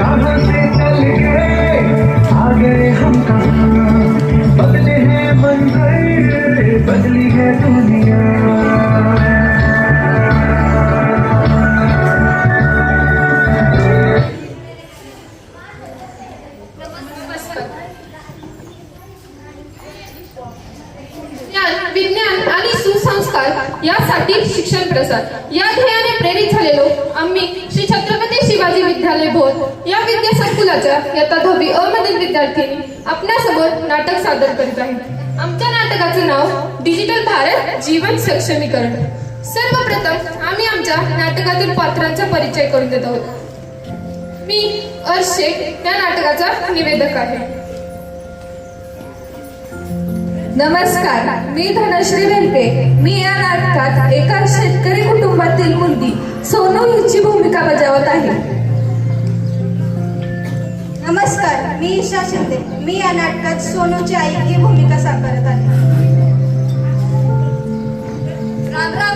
कहाँ से चल गए आ गए हम कहाँ दहावी विद्यार्थ्यांनी आपल्यासमोर नाटक सादर करीत आहे आमच्या नाटकाचं नाव डिजिटल भारत जीवन सक्षमीकरण. सर्वप्रथम आम्ही आमच्या नाटकातील पात्रांचा परिचय करून देत आहोत. मी अर्श शेख या नाटकाचा निवेदक आहे. नमस्कार मी धनश्री वेलपे मी या नाटकात एका शेतकरी कुटुंबातील मुलगी सोनू हिची भूमिका बजावत आहे. नमस्कार मी ईशा शिंदे. मी या नाटकात सोनूची आई ही भूमिका साकारत आहे.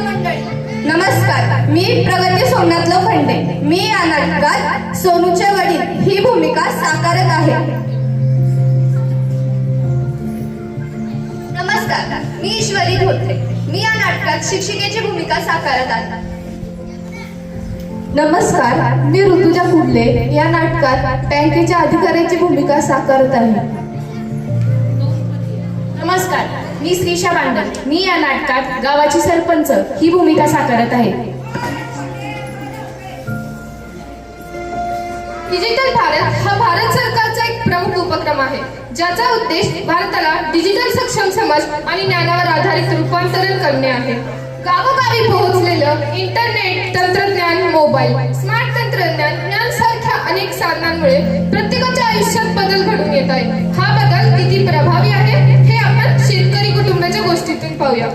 मंडळी. नमस्कार मी प्रगती सोमनाथ लोखंडे. मी या नाटकात सोनूचे वडील ही भूमिका साकारत आहे. नमस्कार मी ईश्वरी धोत्रे. मी या नाटकात शिक्षिकेची भूमिका साकारत आहे. नमस्कार मी ऋतुजा कुडले. या नाटकात बँकेच्या अधिकाऱ्याची भूमिका साकारत आहे. नमस्कार मी श्रीशा बांडल. मी या नाटकात गावाची सरपंच ही भूमिका साकारत आहे. डिजिटल भारत हा भारत सरकारचा एक प्रमुख उपक्रम आहे ज्याचा उद्देश भारताला डिजिटल सक्षम समाज आणि ज्ञानावर आधारित रूपांतरण करणे आहे. गावोगावी पोहोचलेलं इंटरनेट तंत्रज्ञान मोबाईल स्मार्ट तंत्रज्ञान यांसारख्या अनेक साधनांमुळे प्रत्येकाच्या आयुष्यात बदल घडून येत आहे. हा बदल किती प्रभावी आहे हे आपण शेतकरी कुटुंबाच्या गोष्टीतून पाहूया.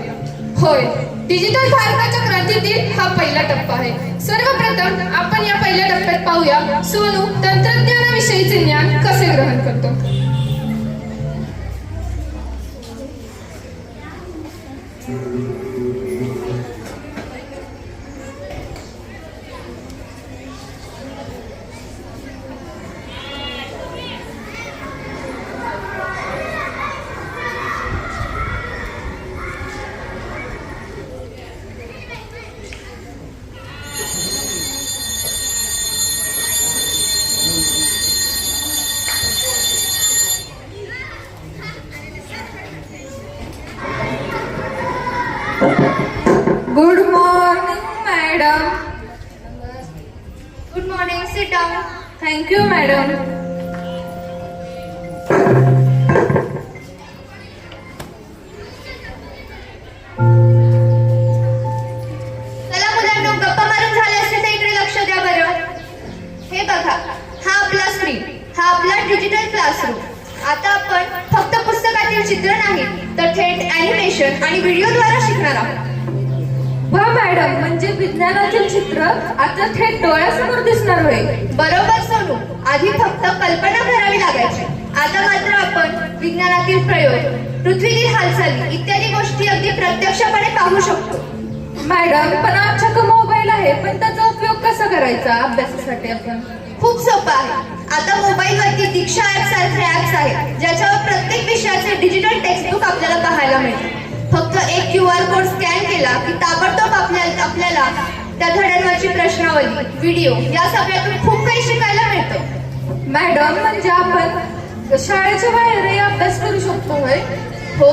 होय डिजिटल भारताच्या क्रांतीतील हा पहिला टप्पा आहे. सर्वप्रथम आपण या पहिल्या टप्प्यात पाहूया सोनू तंत्रज्ञानाविषयीचे ज्ञान कसे ग्रहण करतो? डिजिटल मॅडम आता आपण फक्त पुस्तकातील चित्र नाही तर थेट अॅनिमेशन आणि व्हिडिओद्वारे शिकणार आहोत. वा मॅडम म्हणजे विज्ञानातील चित्र आता थेट डोळ्यासमोर दिसणार होय. बरोबर सोनू. आधी फक्त कल्पना करावी लागायची. आता मात्र आपण विज्ञानातील प्रयोग पृथ्वीतील हालचाली इत्यादी गोष्टी अगदी प्रत्यक्षपणे पाहू शकतो. मॅडम पण आमच्याकडे मोबाईल आहे पण त्याचा उपयोग कसा करायचा अभ्यासासाठी आपण? खूप सोपं आहे. आता मोबाईलवरती दीक्षा ऍप सारखे ऍप्स आहेत ज्याच्यावर प्रत्येक विषयाचे डिजिटल टेक्स्टबुक आपल्याला पाहायला मिळते. फक्त एक क्यू आर कोड स्कॅन केला की ताबडतोब आपल्याला आपल्याला त्या धड्यांवरची प्रश्नावली व्हिडिओ या सगळ्यातून खूप काही शिकायला मिळतं. मॅडम म्हणजे आपण शाळेच्या बाहेरही अभ्यास करू शकतो होय? हो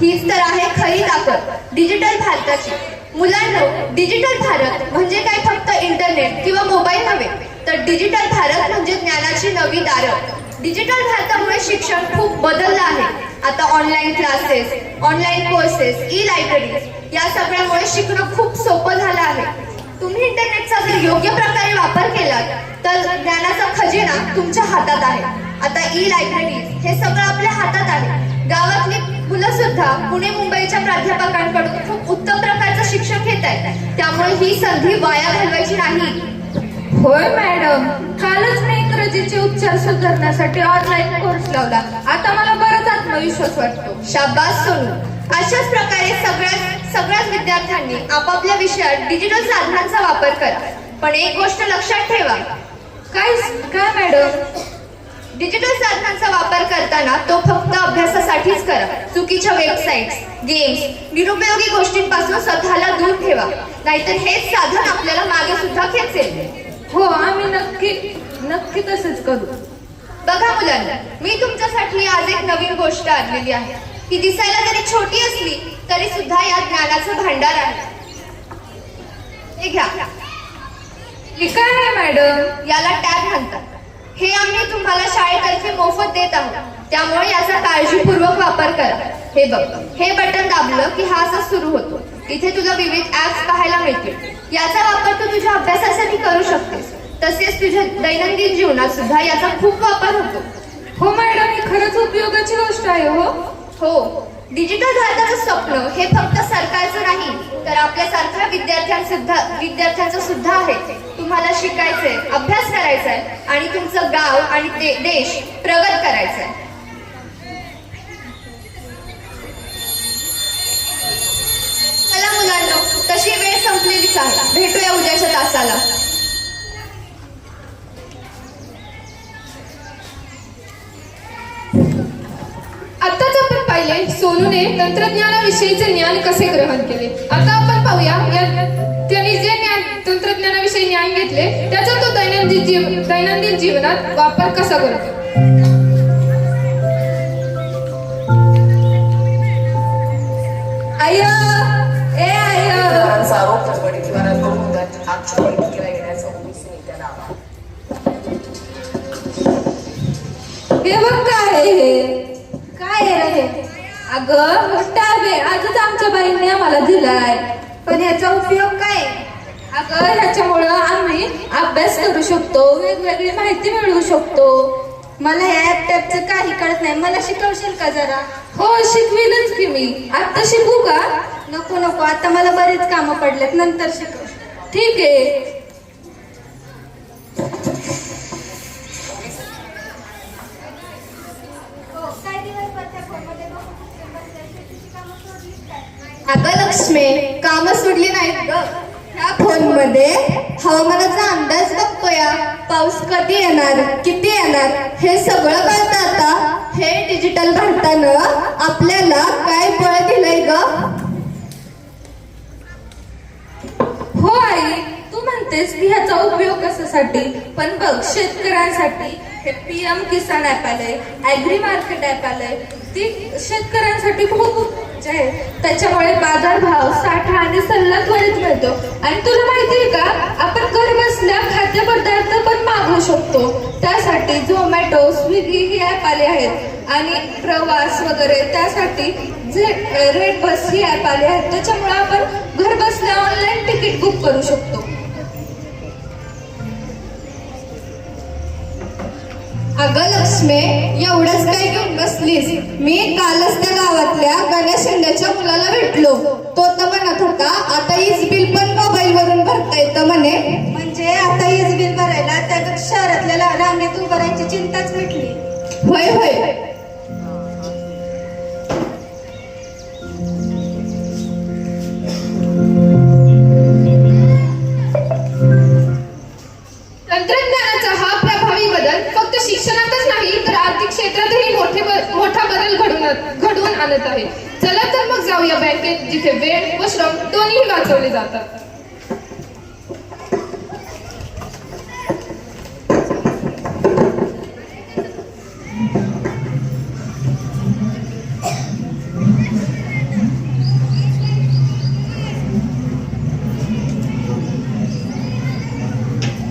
हीच तर आहे खरी ताकद. डिजिटल भारताची. मुलांनो डिजिटल भारत म्हणजे काय? फक्त इंटरनेट किंवा मोबाईल नव्हे तर डिजिटल भारत म्हणजे ज्ञानाची नवी दारं. डिजिटल भारतामुळे शिक्षण खूप बदललं आहे. आता online classes online courses e library या सगळ्यामुळे शिकणं खूप सोपं झालं आहे. तुम्ही इंटरनेटचा जर योग्य प्रकारे वापर केला तर ज्ञानाचा खजिना तुमच्या हातात आहे. आता ई लायब्ररी हे सगळं आपल्या हातात आहे. गावातली मुलं सुद्धा पुणे मुंबईच्या प्राध्यापकांकडून खूप उत्तम प्रकारचं शिक्षण घेत आहेत त्यामुळे ही संधी वाया घालवायची नाही. होय मॅडम. कालच मी इंग्रजीचे उपचार सुधारण्यासाठी ऑनलाईन कोर्स लावला. आता मला बराच आत्मविश्वास वाटतो. शाबास सोनू. अशाच प्रकारे सगळ्याच सगळ्याच विद्यार्थ्यांनी आपापल्या विषयात डिजिटल साधनांचा वापर करा. पण एक गोष्ट लक्षात ठेवा. काय काय मॅडम? डिजिटल साधनांचा वापर करताना तो फक्त अभ्यासासाठीच करा. चुकीच्या वेबसाईट्स गेम्स निरुपयोगी गोष्टींपासून स्वतःला दूर ठेवा. नाहीतर हेच साधन आपल्याला मागे सुद्धा खेचेल. हो आम्ही नक्की नक्की तसंच करू. बघा मुलांना मी तुमच्यासाठी आज एक नवीन गोष्ट आणलेली आहे. ती दिसायला जरी छोटी असली तरी सुद्धा या ज्ञानाचं भांडार आहे. हे घ्या. हे काय आहे मॅडम? याला टॅब म्हणतात. हे आम्ही तुम्हाला शाळेतर्फे मोफत देत आहोत. त्यामुळे याचा काळजीपूर्वक वापर करा. हे बघ हे बटन दाबलं की हा असा सुरू होतो. इथे तुला विविध ऍप्स पाहायला मिळतील. याचा वापर तू तुझ्या अभ्यासासाठी करू शकतेस. तसेच तुझ्या दैनंदिन जीवनात सुद्धा याचा खूप वापर होतो. हो मॅडम ही खरंच उपयोगाची गोष्ट आहे हो. हो. डिजिटल भारताचं स्वप्न हे फक्त सरकारचं नाही तर आपल्यासारख्या विद्यार्थ्यांचं सुद्धा विद्यार्थ्यांचं सुद्धा आहे. तुम्हाला शिकायचंय अभ्यास करायचा आहे आणि तुमचं गाव आणि देश प्रगत करायचा आहे मुलांना तशी वेळ संपलेलीच आहे. भेटूया उद्याच्या तासाला. आताच आपण पाहिले सोनूने तंत्रज्ञानाविषयीचे ज्ञान कसे ग्रहण केले? आता आपण पाहूया त्यांनी जे ज्ञान तंत्रज्ञानाविषयी ज्ञान घेतले त्याचा तो दैनंदिन जीव दैनंदिन जीवनात वापर कसा करतो? आया आय लहानसा आरोप चळवळीद्वारा करून मुलांची आमची परीक्षेला येण्याचं उमेद नाही त्यांना हे बघ काय आहे हे. काय रे अगं टॅब बे आजच आमच्या बाईने आम्हाला दिलाय. पण याचा उपयोग काय? अगं ह्याच्यामुळं आम्ही अभ्यास करू शकतो वेगवेगळी माहिती मिळवू शकतो. मला या टॅबचं काही कळत नाही. मला शिकवशील का जरा? हो शिकविलच की मी. आता शिकू का? नको नको. आता मला बरेच कामं पडलेत. नंतर शिकव. ठीक आहे. अगं लक्ष्मी काम सोडली नाहीत ग. ह्या फोनमध्ये हवामानाचा अंदाज बघतोया पाऊस कधी येणार किती येणार हे सगळं कळतं आता. हे डिजिटल भारतानं आपल्याला काय बळ दिलंय ग? हो आई तू म्हणतेस की ह्याचा उपयोग कशासाठी? पण बघ शेतकऱ्यांसाठी. हे पी एम किसान ऍप आलंय ऍग्री मार्केट ऍप आलंय. ती शेतकऱ्यांसाठी खूप जे आहे त्याच्यामुळे बाजारभाव साठा आणि सल्ला त्वरित मिळतो. आणि तुला माहितीये का? आपण घर बसल्या खाद्यपदार्थ पण मागवू शकतो. त्यासाठी झोमॅटो स्विगी ही ऍप आले आहेत. आणि प्रवास वगैरे त्यासाठी जे रेड बस ही ऍप आले आहेत. त्याच्यामुळे आपण घर बसल्या ऑनलाईन तिकीट बुक करू शकतो. अगं लक्ष्मी एवढंच काय घेऊन बसलीस. मी कालच त्या गावातल्या गणेश शिंदेच्या मुलाला भेटलो. तो तर म्हणत होता आता वीज बिल पण मोबाईल वरून भरता येतं म्हणे. म्हणजे आता वीज बिल भरायला त्या शहरातल्या ला- रांगेत उभं राहायची चिंताच मिटली होय होय. वाचवले जातात.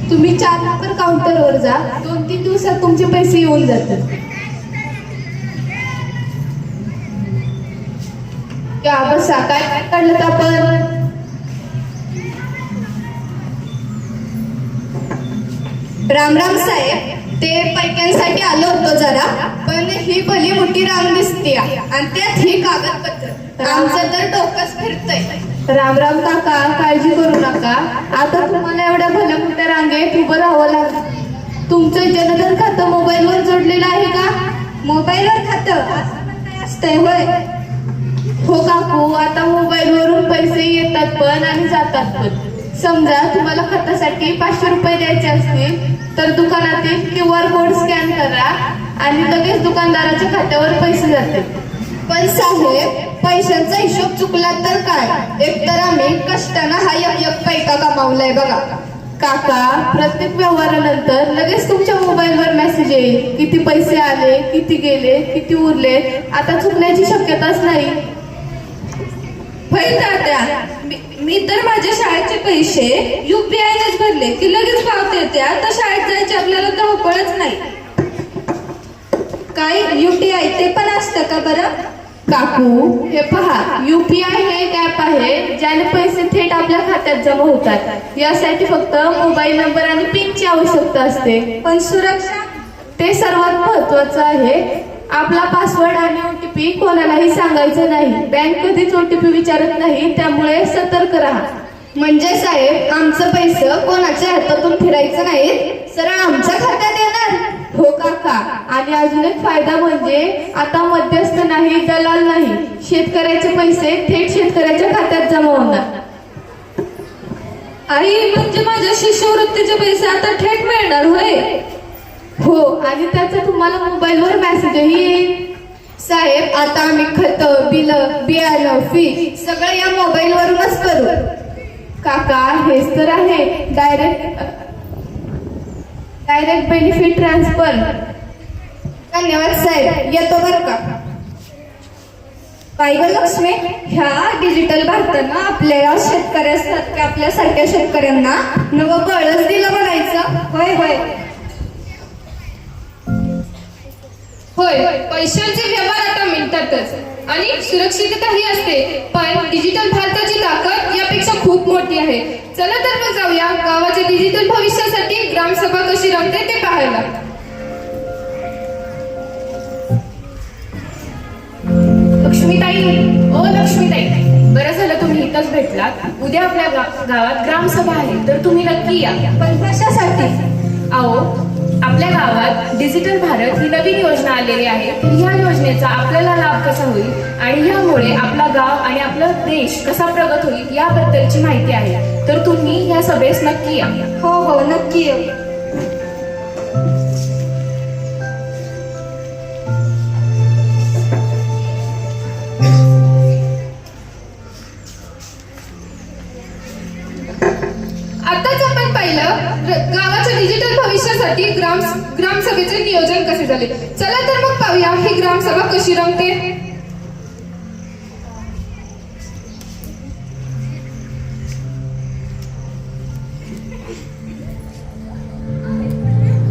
तुम्ही चार नंबर काउंटरवर जा. दोन तीन दिवसात तुमचे पैसे येऊन जातात. या बसा काय काय काढलं आपण? राम राम साहेब ते पैक्यांसाठी आलो होतो जरा पण ही भली मोठी रांग दिसते आणि त्यात ही कागदपत्र. आमचं तर डोकंच फिरतंय. राम राम काका काळजी करू नका. आता तुम्हाला एवढ्या भल्या मोठ्या रांगेत उभं राहावं लागलं. तुमचं जनधन खातं मोबाईलवर जोडलेलं आहे का? मोबाईलवर खातं? असं असतंय होय. हो काकू आता मोबाईलवरून पैसे येतात पण आणि जातात पण. समजा तुम्हाला खतासाठी पाचशे रुपये द्यायचे असतील तर दुकानातील क्यू आर कोड स्कॅन करा आणि लगेच दुकानदाराच्या खात्यावर पैसे जातील. पण साहेब पैशांचा हिशोब चुकला तर काय? एकतर आम्ही कष्टानं हा एक एक पैका कमावलाय बघा. काका प्रत्येक व्यवहारानंतर लगेच तुमच्या मोबाईलवर मेसेज येईल. किती पैसे आले किती गेले किती उरले आता चुकण्याची शक्यताच नाही. तात्या. मी- तर माझ्या शाळेचे पैसे युपीआय नेच भरले की लगेच पावते येते. आता शाळेत जायची आपल्याला धावपळच नाही. काय? युटीआय ते पण असतं का बरं? काकू हे पहा युपीआय हे एक ऍप आहे ज्याने पैसे थेट आपल्या खात्यात जमा होतात. यासाठी फक्त मोबाईल नंबर आणि पिनची आवश्यकता असते. पण सुरक्षा? ते सर्वात महत्वाचं आहे. आपला पासवर्ड आणि ओटीपी कोणालाही सांगायचं नाही. बँक कधीच ओटीपी विचारत नाही त्यामुळे सतर्क राहा. म्हणजे साहेब आमचं पैसे कोणाच्या हातातून फिरायचं नाही? सरळ आमच्या खात्यात येणार. हो काका. आणि अजून एक फायदा म्हणजे आता मध्यस्थ नाही दलाल नाही. शेतकऱ्याचे पैसे थेट शेतकऱ्याच्या खात्यात जमा होणार. आई म्हणजे माझ्या शिष्यवृत्तीचे पैसे आता थेट मिळणार होय? हो आणि त्याचा तुम्हाला मोबाईलवर मेसेजही येईल. साहेब आता आम्ही खत बिल बियाणं फी सगळं या मोबाईल वरूनच करू. काका हेच तर आहे. डायरेक्ट डायरेक्ट बेनिफिट ट्रान्सफर धन्यवाद साहेब. येतो बरं का? बाई लक्ष्मी ह्या डिजिटल भारतानं आपल्या शेतकऱ्यासारख्या आपल्यासारख्या शेतकऱ्यांना नवं बळच दिलं म्हणायचं. होय होय. होय पैशांचे व्यवहार आता मिळतातच आणि सुरक्षितताही असते पण डिजिटल भारताची ताकद यापेक्षा खूप मोठी आहे. चला तर मग जाऊया गावाच्या डिजिटल भविष्यासाठी ग्रामसभा कशी रंगते ते पाहायला. लक्ष्मीताई ओ लक्ष्मीताई बरं झालं तुम्ही इथंच भेटलात. उद्या आपल्या गावात ग्रामसभा आहे तर तुम्ही नक्की या. पण कशासाठी? अहो आपल्या गावात डिजिटल भारत ही नवीन योजना आलेली आहे. तर ह्या योजनेचा आपल्याला लाभ कसा होईल आणि यामुळे आपला गाव आणि आपला देश कसा प्रगत होईल याबद्दलची माहिती आहे. तर तुम्ही ह्या सभेस नक्की या. हो हो नक्की या. भविष्यासाठी ग्राम ग्रामसभेचे नियोजन कसे झाले? चला तर मग पाहूया ही ग्रामसभा कशी रंगते.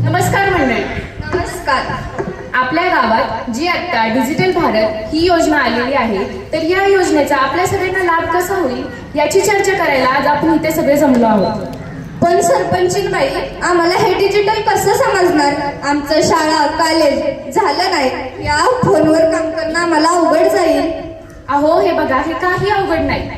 नमस्कार मंडळी. नमस्कार. आपल्या गावात जी आता डिजिटल भारत ही योजना आलेली आहे तर या योजनेचा आपल्या सगळ्यांना लाभ कसा होईल याची चर्चा करायला आज आपण इथे सगळे जमलो आहोत. पण सरपंचीन बाई आम्हाला हे डिजिटल कसं समजणार? आमचं शाळा कॉलेज झालं नाही. या फोनवर काम करणं आम्हाला अवघड जाईल. अहो हे बघा हे काही अवघड नाही.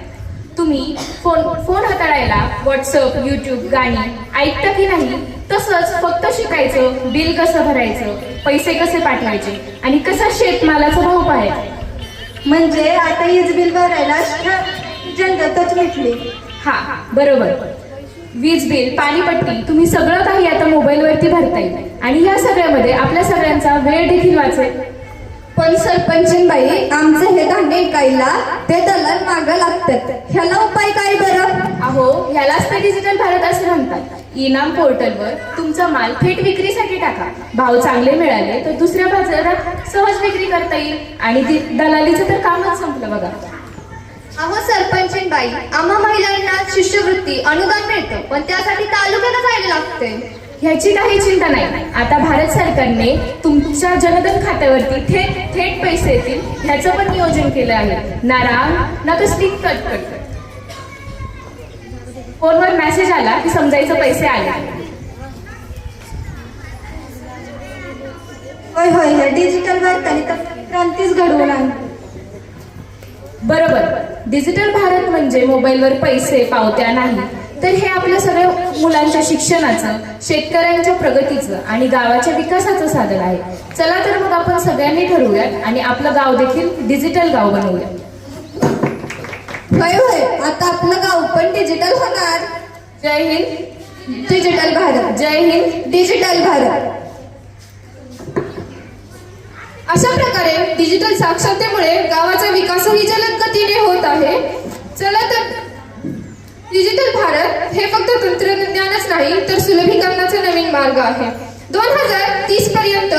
तुम्ही फोन फोन हाताळायला व्हॉट्सअप युट्यूब गाणी ऐकता की नाही तसंच फक्त शिकायचं बिल कसं भरायचं पैसे कसे पाठवायचे आणि कसा शेतमालाचा भाव पाहायचा? म्हणजे आता वीज बिल भरायला जनताच मिटली हा बरोबर. वीज बिल पाणीपट्टी तुम्ही सगळं काही आता मोबाईलवरती भरता येईल आणि या सगळ्यामध्ये आपल्या सगळ्यांचा वेळ देखील वाचेल. पण सरपंचीन बाई आमचं हे धान्य ऐकायला ते दलाल मागं लागतात. ह्याला उपाय काय बरं? अहो ह्यालाच तर डिजिटल भारत असे म्हणतात. इनाम पोर्टलवर तुमचा माल थेट विक्रीसाठी टाका. भाव चांगले मिळाले तर दुसऱ्या बाजारात सहज विक्री करता येईल. आणि ती दलालीचं तर कामच संपलं बघा. अहो सरपंचीन बाई आम्हा महिलांना शिष्यवृत्ती अनुदान मिळतं पण त्यासाठी तालुक्याला जायला लागते ह्याची काही चिंता नाही. आता भारत सरकारने तुमच्या जनधन खात्यावरती थेट थेट पैसे येतील ह्याचं पण नियोजन केलं आहे. ना राम ना कसली कटकट फोनवर मेसेज आला की समजायचं पैसे आले. होय होय ह्या डिजिटल भारताने तर क्रांतीच घडवून आणली. बरोबर. डिजिटल भारत म्हणजे मोबाईलवर पैसे पावत्या नाही. तर हे आपल्या सगळ्या मुलांच्या शिक्षणाचं शेतकऱ्यांच्या प्रगतीचं आणि गावाच्या विकासाचं साधन आहे. चला तर मग आपण सगळ्यांनी ठरवूयात आणि आपलं गाव देखील डिजिटल गाव बनवूया होय होय. आता आपलं गाव पण डिजिटल होणार. जय हिंद. डिजिटल भारत. जय हिंद. डिजिटल भारत. अशा प्रकारे डिजिटल साक्षरतेमुळे गावाचा विकासही जलद गतीने होत आहे. चला तर डिजिटल भारत हे फक्त तंत्रज्ञानच नाही तर सुलभीकरणाचा नवीन मार्ग आहे. दोन हजार तीस पर्यंत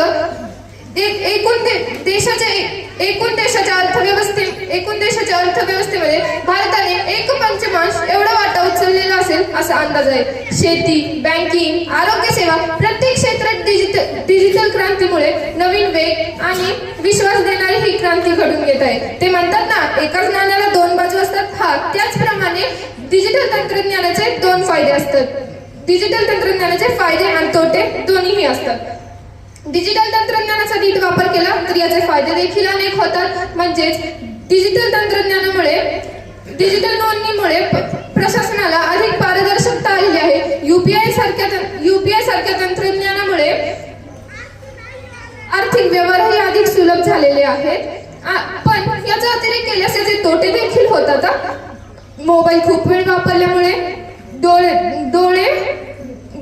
एक एकूण दे- देशाच्या एक एकूण देशाच्या अर्थव्यवस्थे एकूण देशाच्या अर्थव्यवस्थेमध्ये भारताने एक पंचमांश एवढा वाटा उचललेला असेल असा अंदाज आहे. शेती बँकिंग आरोग्य सेवा प्रत्येक क्षेत्रात डिजिटल डिजिटल क्रांतीमुळे नवीन वेग आणि विश्वास देणारी ही क्रांती घडून येत आहे. ते म्हणतात ना एकाच नाण्याला दोन बाजू असतात. हा त्याचप्रमाणे डिजिटल तंत्रज्ञानाचे दोन फायदे असतात. डिजिटल तंत्रज्ञानाचे फायदे आणि तोटे दोन्हीही असतात. डिजिटल तंत्रज्ञानाचा नीट वापर केला तर याचे फायदे देखील अनेक होतात. म्हणजेच डिजिटल तंत्रज्ञानामुळे डिजिटल नोंदणीमुळे प- प्रशासनाला अधिक पारदर्शकता आलेली आहे. युपीआय सारख्या युपीआय सारख्या तंत्रज्ञानामुळे आर्थिक व्यवहारही अधिक सुलभ झालेले आहेत. पण याचा अतिरेक केल्यास याचे तोटे देखील होतात मोबाईल खूप वेळ वापरल्यामुळे डोळे डोळे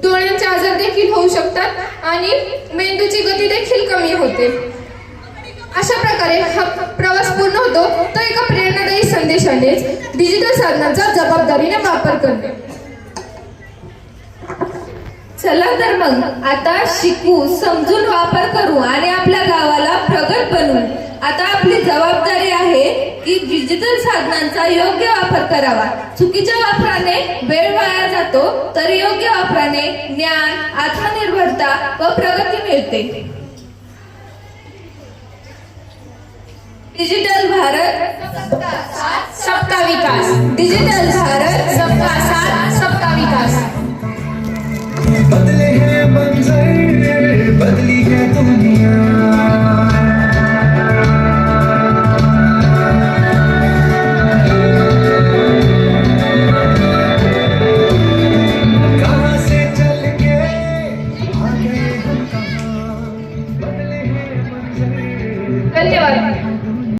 डोळ्यांचे आजार देखील होऊ शकतात आणि मेंदूची गती देखील कमी होते. अशा प्रकारे हा प्रवास पूर्ण होतो. तो एका प्रेरणादायी संदेशाने डिजिटल साधनांचा जबाबदारीने वापर करणे. चला तर मग आता शिकू समजून वापर करू आणि आपल्या गावाला प्रगत बनवू. आता आपली जबाबदारी आहे की डिजिटल साधनांचा योग्य वापर करावा. चुकीच्या वापराने वेळ वाया जातो तर योग्य वापराने ज्ञान आत्मनिर्भरता व प्रगती मिळते. डिजिटल भारत सबका विकास. डिजिटल भारत सबका साथ सबका विकास. बदले